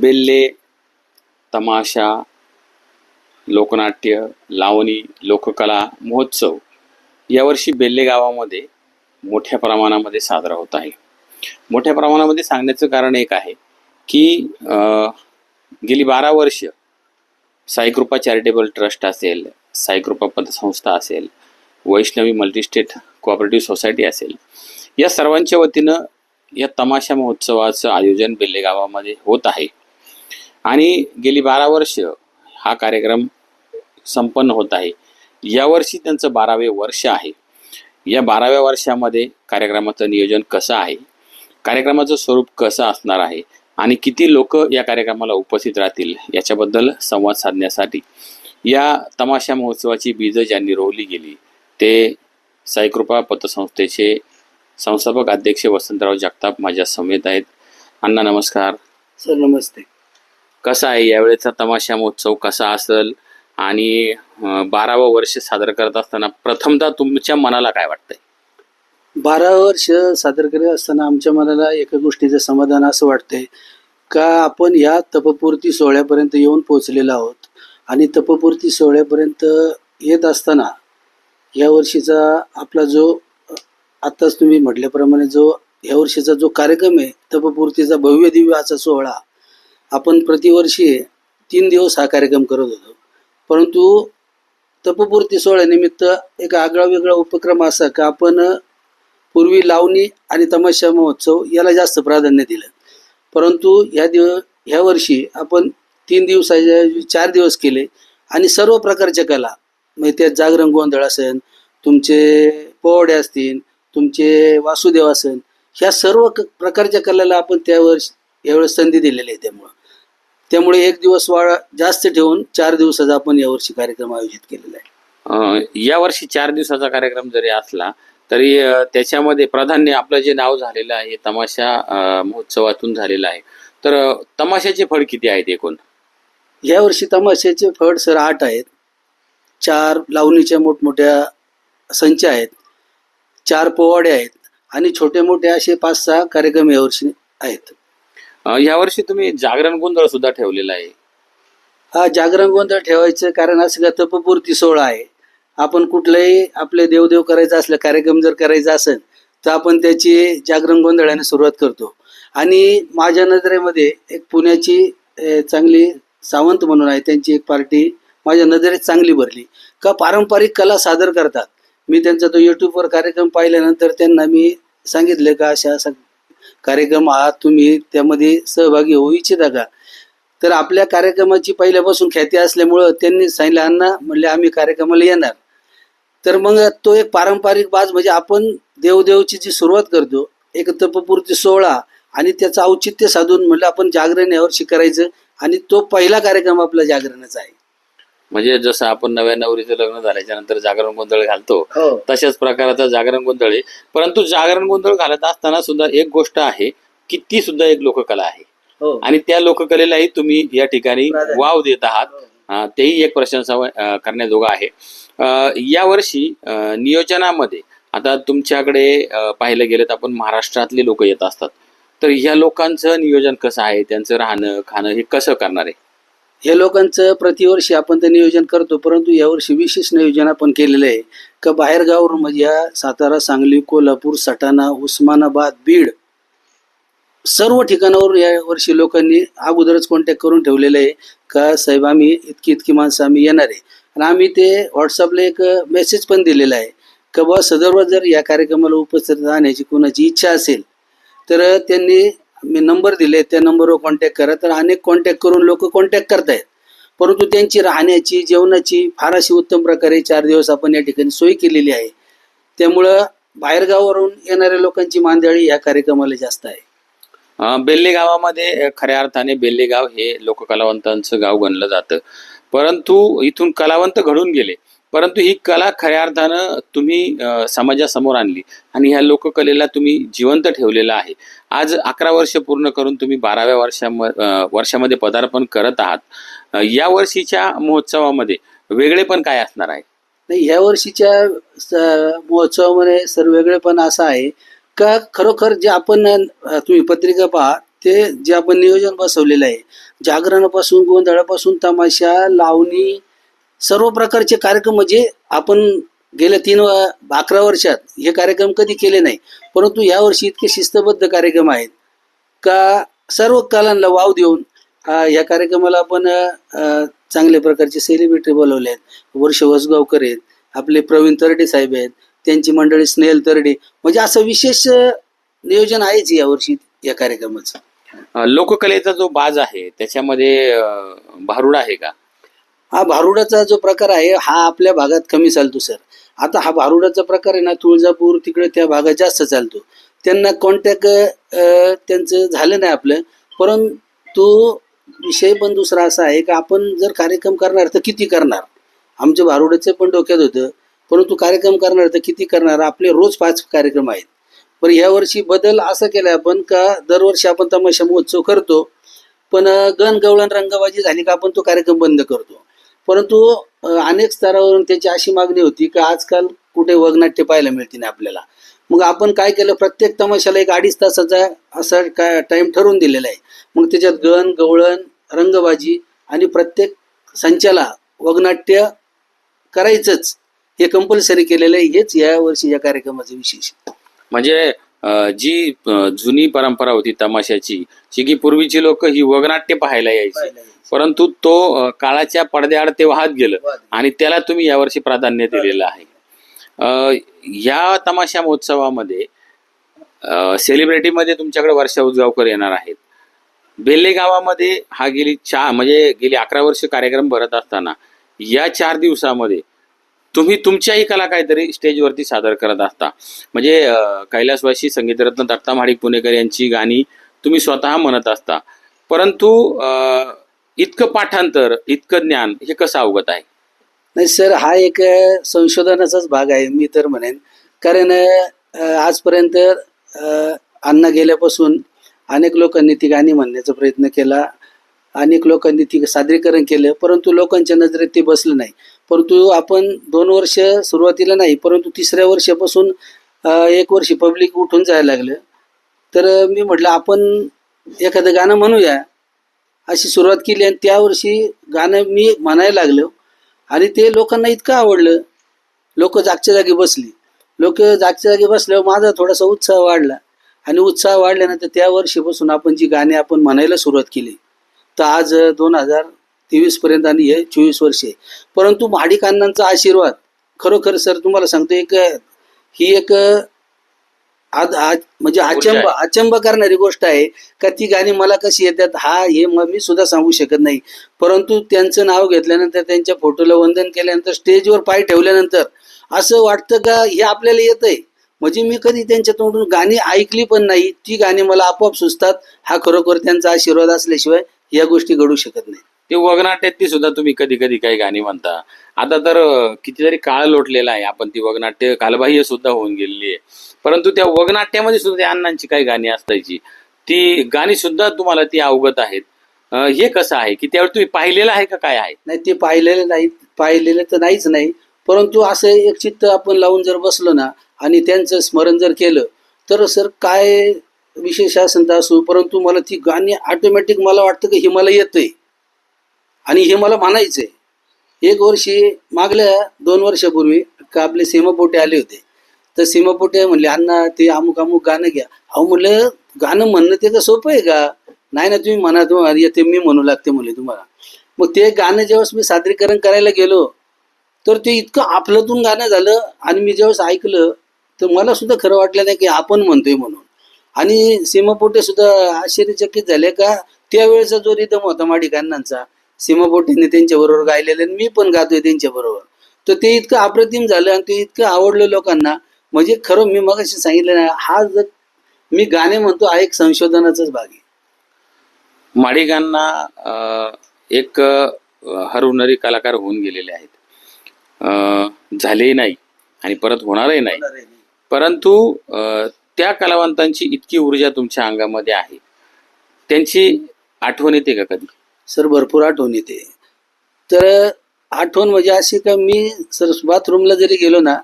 बेल्ले तमाशा लोकनाट्य लावणी लोककला महोत्सव यावर्षी बेल्ले गावामध्ये मोठ्या प्रमाणामध्ये साजरा होत आहे मोठ्या प्रमाणामध्ये सांगण्याचं कारण एक आहे की गेली बारा वर्ष साईकृपा चॅरिटेबल ट्रस्ट असेल साईकृपा पतसंस्था असेल वैष्णवी मल्टीस्टेट कोऑपरेटिव्ह सोसायटी असेल या सर्वांच्या वतीनं या तमाशा महोत्सवाचं आयोजन बेल्ले गावामध्ये होत आहे आणि गेली बारा वर्ष हा कार्यक्रम संपन्न होत आहे. यावर्षी त्यांचं बारावे वर्ष आहे. या बाराव्या वर्षामध्ये कार्यक्रमाचं नियोजन कसं आहे? कार्यक्रमाचं स्वरूप कसं असणार आहे? आणि किती लोक या कार्यक्रमाला उपस्थित राहतील? याच्याबद्दल संवाद साधण्यासाठी या तमाशा महोत्सवाची बीज ज्यांनी रोवली गेली ते साईकृपा पतसंस्थेचे संस्थापक अध्यक्ष वसंतराव जगताप माझ्या समेत आहेत. अण्णा नमस्कार. सर नमस्ते. कसा आहे? यावेळेचा तमाशा महोत्सव कसा असेल? आणि बारावं वर्ष सादर करत असताना प्रथमतः तुमच्या मनाला काय वाटतंय? बारावं वर्ष सादर करत असताना आमच्या मनाला एका गोष्टीचं समाधान असं वाटतंय का आपण या तपपूर्ती सोहळ्यापर्यंत येऊन पोहोचलेलो आहोत? आणि तपपूर्ती सोहळ्यापर्यंत येत असताना या वर्षीचा आपला जो आत्ताच तुम्ही म्हटल्याप्रमाणे जो या वर्षीचा जो कार्यक्रम आहे तपपूर्तीचा भव्य दिव्य असा सोहळा आपण प्रतिवर्षी तीन दिवस हा कार्यक्रम करत होतो. परंतु तपपूर्ती सोहळ्यानिमित्त एक आगळा वेगळा उपक्रम असा का आपण पूर्वी लावणी आणि तमाशा महोत्सव याला जास्त प्राधान्य दिलं. परंतु ह्या दिव ह्या वर्षी आपण तीन दिवसाच्या चार दिवस केले आणि सर्व प्रकारच्या कला म्हणजे त्यात जागरण गोंधळ असेल तुमचे पोवडे असतील तुमचे वासुदेव असेल ह्या सर्व क- प्रकारच्या कलेला आपण त्या वर्षी यावेळेस संधी दिलेली आहे त्यामुळं. त्यामुळे एक दिवस वाढ जास्त ठेवून चार दिवसाचा आपण यावर्षी कार्यक्रम आयोजित केलेला आहे. अं, यावर्षी चार दिवसाचा कार्यक्रम जरी असला तरी त्याच्यामध्ये प्राधान्य आपलं जे नाव झालेलं आहे तमाशा महोत्सवातून झालेलं आहे. तर तमाशाचे फळ किती आहेत एकूण? या वर्षी तमाशाचे फळ सर आठ आहेत. चार लावणीच्या मोठमोठ्या संच आहेत. चार पोवाडे आहेत. आणि छोटे मोठे असे पाच सहा कार्यक्रम यावर्षी आहेत. यावर्षी तुम्ही जागरण गोंधळ सुद्धा ठेवलेला आहे. हा जागरण गोंधळ ठेवायचं कारण असं का तपपूर्ती सोहळा आहे. आपण कुठलाही आपले देवदेव करायचं असलं कार्यक्रम जर करायचा असेल तर आपण त्याची जागरण गोंधळाने सुरुवात करतो. आणि माझ्या नजरेमध्ये एक पुण्याची चांगली सावंत म्हणून आहे त्यांची एक पार्टी माझ्या नजरेत चांगली भरली. का पारंपरिक कला सादर करतात. मी त्यांचा तो यूट्यूबवर कार्यक्रम पाहिल्यानंतर त्यांना मी सांगितलं का अशा कार्यक्रम आहात तुम्ही त्यामध्ये सहभागी होऊ इच्छिता का? तर आपल्या कार्यक्रमाची पहिल्यापासून ख्याती असल्यामुळं त्यांनी सांगितलं अण्णा म्हणले आम्ही कार्यक्रमाला येणार. तर मग तो एक पारंपरिक बाज म्हणजे आपण देवदेवची जी सुरुवात करतो एक तपपूर्ती सोहळा आणि त्याचं औचित्य साधून म्हणलं आपण जागरण यावर्षी करायचं. आणि तो पहिला कार्यक्रम आपला जागरणाचा आहे. म्हणजे जसं आपण नव्या नवरीचं लग्न झाल्याच्यानंतर जागरण गोंधळ घालतो हो. तशाच प्रकाराचा जागरण गोंधळ आहे. परंतु जागरण गोंधळ घालत असताना सुद्धा एक गोष्ट आहे की ती सुद्धा एक लोककला आहे. हो. आणि त्या लोककलेलाही तुम्ही या ठिकाणी. वाव देत आहात. अं, तेही एक प्रशंसा करण्याजोगं आहे. अं, यावर्षी अं, नियोजनामध्ये आता तुमच्याकडे पाहिलं गेलं तर आपण महाराष्ट्रातले लोक येत असतात. तर ह्या लोकांचं नियोजन कसं आहे? त्यांचं राहणं खाणं हे कसं करणार आहे? हे लोकांचं प्रतिवर्षी आपण ते नियोजन करतो परंतु यावर्षी विशेष नियोजन आपण केलेलं आहे का बाहेर गावावरून म्हणजे या सातारा सांगली कोल्हापूर सटाणा उस्मानाबाद बीड सर्व ठिकाणावरून या वर्षी लोकांनी अगोदरच कॉन्टॅक्ट करून ठेवलेलं आहे का साहेब आम्ही इतकी इतकी माणसं आम्ही येणार आहे. आणि आम्ही ते व्हॉट्सअपला एक मेसेज पण दिलेला आहे का बा सदर्व जर या कार्यक्रमाला उपस्थित राहण्याची कोणाची इच्छा असेल तर त्यांनी मी नंबर दिले त्या नंबरवर कॉन्टॅक्ट करा. तर अनेक कॉन्टॅक्ट करून लोक कॉन्टॅक्ट करतायत. परंतु त्यांची राहण्याची जेवणाची फार अशी उत्तम प्रकारे चार दिवस आपण या ठिकाणी सोय केलेली आहे. त्यामुळं बाहेरगावावरून येणाऱ्या लोकांची मांदियाळी या कार्यक्रमाला जास्त आहे. अं, बेल्ले गावामध्ये खऱ्या अर्थाने बेल्ले गाव हे लोककलावंतांचं गाव गणलं जातं. परंतु इथून कलावंत घडून गेले. परंतु ही कला खऱ्या अर्थानं तुम्ही समाजासमोर आणली आणि ह्या लोककलेला तुम्ही जिवंत ठेवलेलं आहे. आज अकरा वर्ष पूर्ण करून तुम्ही बाराव्या वर्षाम वर्षामध्ये पदार्पण करत आहात. या वर्षीच्या महोत्सवामध्ये वेगळे पण काय असणार आहे? नाही ह्या वर्षीच्या महोत्सवामध्ये सर वेगळेपण असं आहे का खरोखर जे आपण तुम्ही पत्रिका पहा ते जे आपण नियोजन बसवलेलं आहे जागरणापासून गोंधळापासून तमाशा लावणी सर्व प्रकारचे कार्यक्रम म्हणजे आपण गेल्या तीन अकरा वर्षात हे कार्यक्रम कधी केले नाही परंतु यावर्षी इतके शिस्तबद्ध कार्यक्रम आहेत. का सर्व कलांना वाव देऊन या कार्यक्रमाला आपण चांगल्या प्रकारचे सेलिब्रिटी बोलवले आहेत. वर्ष वसगावकर आहेत आपले प्रवीण तरडे साहेब आहेत त्यांची मंडळी स्नेहल तरडे. म्हणजे असं विशेष नियोजन आहेच यावर्षी या कार्यक्रमाचं. लोककलेचा जो बाज आहे त्याच्यामध्ये भारुड आहे का? हा भारुडाचा जो प्रकार आहे हा आपल्या भागात कमी चालतो सर. आता हा भारुडाचा प्रकार आहे ना तुळजापूर तिकडे त्या भागात जास्त चालतो. त्यांना कॉन्टॅक्ट त्यांचं झालं नाही आपलं. परंतु विषय पण दुसरा असा आहे की आपण जर कार्यक्रम करणार तर किती करणार? आमच्या भारुडाचं पण डोक्यात होतं. परंतु कार्यक्रम करणार तर किती करणार? आपले रोज पाच कार्यक्रम आहेत. पण यावर्षी बदल असं केला आपण का दरवर्षी आपण तमाशा महोत्सव करतो. पण गण गवळण रंगबाजी झाली का आपण तो कार्यक्रम बंद करतो. परंतु अनेक स्तरावरून त्याची अशी मागणी होती की आजकाल कुठे वगनाट्य पाहायला मिळते नाही आपल्याला. मग आपण काय केलं? प्रत्येक तमाशाला एक अडीच तासाचा असा काय टाइम ठरवून दिलेला आहे. मग त्याच्यात गण गवळण रंगबाजी आणि प्रत्येक संचाला वगनाट्य करायचंच हे कंपल्सरी केलेलं आहे. हेच या वर्षी या कार्यक्रमाचं विशेष म्हणजे जी जुनी परंपरा होती तमाशाची जी की पूर्वीची लोक ही वगनाट्य पाहायला यायची. परंतु तो काळाच्या पडद्याआड ते वाहत गेलं आणि त्याला तुम्ही यावर्षी प्राधान्य दिलेलं आहे. अ, या तमाशा महोत्सवामध्ये सेलिब्रिटीमध्ये तुमच्याकडे वर्षा उजगावकर येणार आहेत. बेल्ले गावामध्ये हा गेली चार म्हणजे गेली अकरा वर्ष कार्यक्रम भरत असताना या चार दिवसामध्ये तुम्ही तुमच्याही कला काहीतरी स्टेजवरती सादर करत असता. म्हणजे कैलासवासी संगीतरत्न दत्ता महाडिक पुणेकर यांची गाणी तुम्ही स्वतः म्हणत असता. परंतु इतकं पाठांतर इतकं ज्ञान हे कसं अवगत आहे? नाही सर हा एक संशोधनाचाच भाग आहे मी तर म्हणेन. कारण आजपर्यंत अन्न गेल्यापासून अनेक लोकांनी ती गाणी म्हणण्याचा प्रयत्न केला. अनेक लोकांनी ती सादरीकरण केलं परंतु लोकांच्या नजरेत ते बसलं नाही. परंतु आपण दोन वर्ष सुरुवातीला नाही परंतु तिसऱ्या वर्षापासून एक वर्ष पब्लिक उठून जायला लागलं. तर मी म्हटलं आपण एखादं गाणं म्हणूया. अशी सुरुवात केली आणि त्या वर्षी गाणं मी म्हणायला लागलो. आणि ते लोकांना इतकं आवडलं. लोक जागच्या जागी बसली. लोक जागच्या जागी बसल्यावर माझा थोडासा उत्साह वाढला. आणि उत्साह वाढल्यानंतर त्या वर्षीपासून आपण जी गाणी आपण म्हणायला सुरुवात केली तर आज दोन हजार तेवीस पर्यंत आणि हे चोवीस वर्ष. आहे परंतु महाडिक अण्णांचा आशीर्वाद. खरोखर सर तुम्हाला सांगतो एक ही एक आज आज म्हणजे अचंब. अचंब करणारी गोष्ट आहे का ती गाणी मला कशी येतात हा हे मग मी सुद्धा सांगू शकत नाही. परंतु त्यांचं नाव घेतल्यानंतर त्यांच्या फोटोला वंदन केल्यानंतर स्टेजवर पाय ठेवल्यानंतर असं वाटतं का हे आपल्याला येतंय? म्हणजे मी कधी त्यांच्या तोंडून गाणी ऐकली पण नाही ती गाणी मला आपोआप सुचतात हा खरोखर त्यांचा आशीर्वाद असल्याशिवाय या गोष्टी घडू शकत नाही ते वगनाट्यातली सुद्धा तुम्ही कधी कधी काही गाणी म्हणता. आता तर कितीतरी काळ लोटलेला आहे. आपण ती वगनाट्य कालबाह्य सुद्धा होऊन गेलेली आहे. परंतु त्या वगनाट्यामध्ये सुद्धा त्या अण्णांची काही गाणी असायची. ती गाणी सुद्धा तुम्हाला ती अवगत आहेत. हे कसं आहे? की त्यावेळी तुम्ही पाहिलेलं आहे का काय आहे? नाही ते पाहिलेले नाही. पाहिलेले तर नाहीच नाही. परंतु असं एक चित्त आपण लावून जर बसलो ना आणि त्यांचं स्मरण जर केलं तर सर काय विशेष असंत असू? परंतु मला ती गाणी ऑटोमॅटिक मला वाटतं की हे मला येतंय. आणि हे मला मानायचंय एक वर्षी मागल्या दोन वर्षापूर्वी का आपले सीमापोटे आले होते. तर सीमापोटे म्हणले अण्णा ते अमुक अमुक गाणं घ्या. अहो म्हणलं गाणं म्हणणं ते का सोपं आहे का? नाही ना तुम्ही म्हणा तुम्हाला ते मी म्हणू लागते म्हणले तुम्हाला. मग ते गाणं जेव्हा मी सादरीकरण करायला गेलो तर ते इतकं आपलंतून गाणं झालं आणि मी जेव्हा ऐकलं तर मला सुद्धा खरं वाटलं नाही की आपण म्हणतोय म्हणून. आणि सीमापोटे सुद्धा आश्चर्यचकित झाले का त्यावेळेचा जो रिदम होता माडिकांनांचा सीमापोटेने त्यांच्याबरोबर गायलेलं आणि मी पण गातोय त्यांच्याबरोबर. तर ते इतकं अप्रतिम झालं आणि ते इतकं आवडलं लोकांना. म्हणजे खरं मी मग सांगितलं ना हा जर मी गाणे म्हणतो हा एक संशोधनाचाच भाग आहे. माडिकांना अ, एक हरवणारी कलाकार होऊन गेलेले आहेत. अ, झालेही नाही आणि परत होणारही नाही. परंतु त्या कलावंतांची इतकी ऊर्जा तुमच्या अंगामध्ये आहे. त्यांची आठवण येते का कधी? सर भरपूर आठवण येते. तर आठवण म्हणजे अशी का मी सर बाथरूमला जरी गेलो ना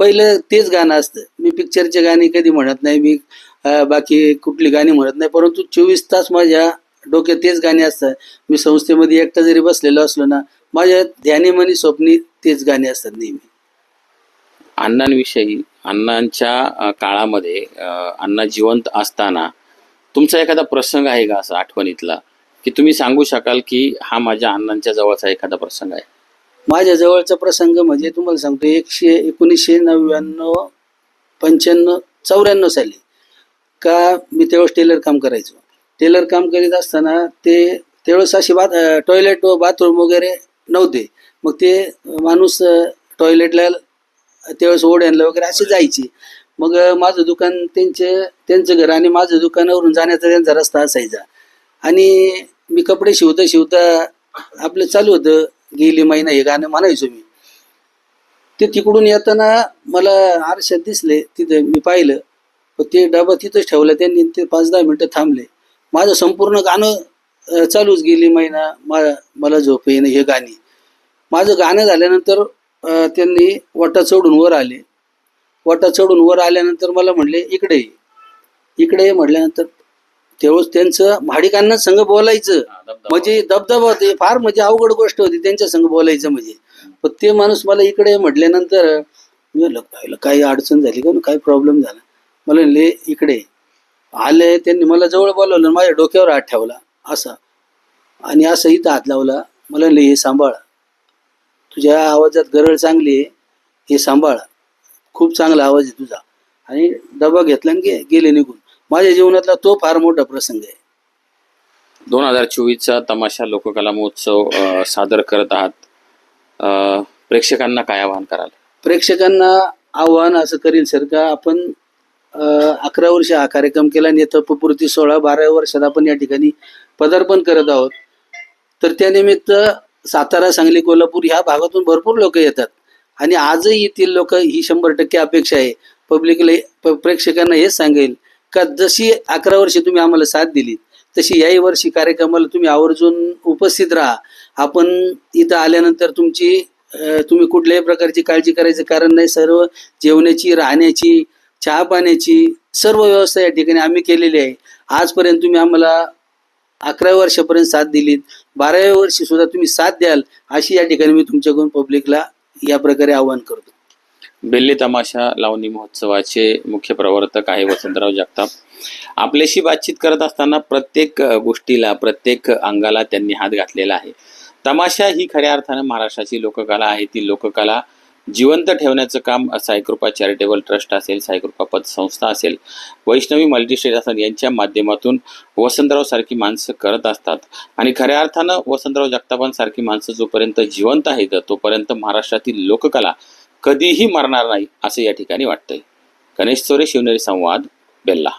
पहिलं तेच गाणं असतं. मी पिक्चरचे गाणी कधी म्हणत नाही मी बाकी कुठली गाणी म्हणत नाही परंतु चोवीस तास माझ्या डोक्यात तेच गाणी असतात. मी संस्थेमध्ये एकटा जरी बसलेलो असलो ना माझ्या ध्यानेमनी स्वप्नी तेच गाणी असतात नेहमी. अण्णांविषयी अण्णांच्या काळामध्ये अण्णा जिवंत असताना तुमचा एखादा प्रसंग आहे का असा आठवणीतला? की तुम्ही सांगू शकाल की हा माझ्या अण्णांच्या जवळचा एखादा प्रसंग आहे? माझ्या जवळचा प्रसंग म्हणजे तुम्हाला सांगतो एकशे एकोणीसशे नव्याण्णव पंच्याण्णव चौऱ्याण्णव साली का मी त्यावेळेस टेलर काम करायचो. टेलर काम करीत असताना ते त्यावेळेस अशी बाथ टॉयलेट व बाथरूम वगैरे नव्हते. मग ते माणूस टॉयलेटला त्यावेळेस ओढ्यांना वगैरे असे जायचे. मग माझं दुकान त्यांचे त्यांचं घर आणि माझं दुकानावरून जाण्याचा त्यांचा रस्ता असायचा. आणि मी कपडे शिवता शिवता आपलं चालू होतं. गेली महिना हे गाणं म्हणायचो मी. ते तिकडून येताना मला आरशात दिसले तिथे मी पाहिलं. पण ते डबा तिथंच ठेवला त्यांनी ते पाच दहा मिनटं थांबले. माझं संपूर्ण गाणं चालूच गेली महिना. मा मला झोप येणं हे गाणी. माझं गाणं झाल्यानंतर त्यांनी वटा चढून वर आले. वटा चढून वर आल्यानंतर मला म्हणले इकडे इकडे म्हटल्यानंतर तेव्हाच त्यांचं भाडिकांना संघ बोलायचं. म्हणजे दबदबा होते. फार म्हणजे अवघड गोष्ट होती त्यांच्या संग बोलायचं म्हणजे. पण ते माणूस मला इकडे म्हटल्यानंतर मी म्हणलं "पाहिलं, काही अडचण झाली का? काही प्रॉब्लेम झाला. मला म्हणले इकडे. आले त्यांनी मला जवळ बोलवलं माझ्या डोक्यावर हात ठेवला. असा. आणि असं इथं हात लावला. मला म्हणले हे सांभाळ. तुझ्या आवाजात गरळ चांगली आहे. हे सांभाळ. खूप चांगला आवाज आहे तुझा. आणि डबा घेतला आणि गेले निघून. माझ्या जीवनातला तो फार मोठा प्रसंग आहे. दोन हजार चोवीसचा तमाशा लोककला महोत्सव अ, सादर करत आहात. अ, प्रेक्षकांना काय आवाहन कराल? प्रेक्षकांना आव्हान असं करील सर का आपण अं, अकरा वर्ष हा कार्यक्रम केला आणि तपपूर्ती सोळा बारा वर्षात आपण या ठिकाणी पदार्पण करत आहोत. तर त्यानिमित्त सातारा सांगली कोल्हापूर ह्या भागातून भरपूर लोक येतात. आणि आजही येथील लोक ही शंभर टक्के अपेक्षा आहे. पब्लिकला प्रेक्षकांना हेच सांगेल का जशी अकरा वर्षे तुम्ही आम्हाला साथ दिली तशी याही वर्षी कार्यक्रमाला तुम्ही आवर्जून उपस्थित राहा. आपण इथं आल्यानंतर तुमची तुम्ही कुठल्याही प्रकारची काळजी करायचं कारण नाही. सर्व जेवणाची राहण्याची चहा पाण्याची सर्व व्यवस्था या ठिकाणी आम्ही केलेली आहे. आजपर्यंत तुम्ही आम्हाला अकरा वर्षापर्यंत साथ दिलीत. बाराव्या वर्षी सुद्धा तुम्ही साथ द्याल अशी या ठिकाणी मी तुमच्याकडून पब्लिकला या प्रकारे आवाहन करतो. बेल्ले तमाशा लावणी महोत्सवाचे मुख्य प्रवर्तक आहे वसंतराव जगताप. आपल्याशी बातचीत करत असताना प्रत्येक गोष्टीला प्रत्येक अंगाला त्यांनी हात घातलेला आहे. तमाशा ही खऱ्या अर्थानं महाराष्ट्राची लोककला आहे. ती लोककला जिवंत ठेवण्याचं काम साईकृपा चॅरिटेबल ट्रस्ट असेल साईकृपा पतसंस्था असेल वैष्णवी मल्टीस्टेट असेल यांच्या माध्यमातून वसंतराव सारखी माणसं करत असतात. आणि खऱ्या अर्थानं वसंतराव जगतापांसारखी माणसं जोपर्यंत जिवंत आहेत तोपर्यंत महाराष्ट्रातील लोककला कधीही मरणार नाही असं या ठिकाणी वाटतंय. गणेश चोरे शिवनेरी संवाद बेल्ला.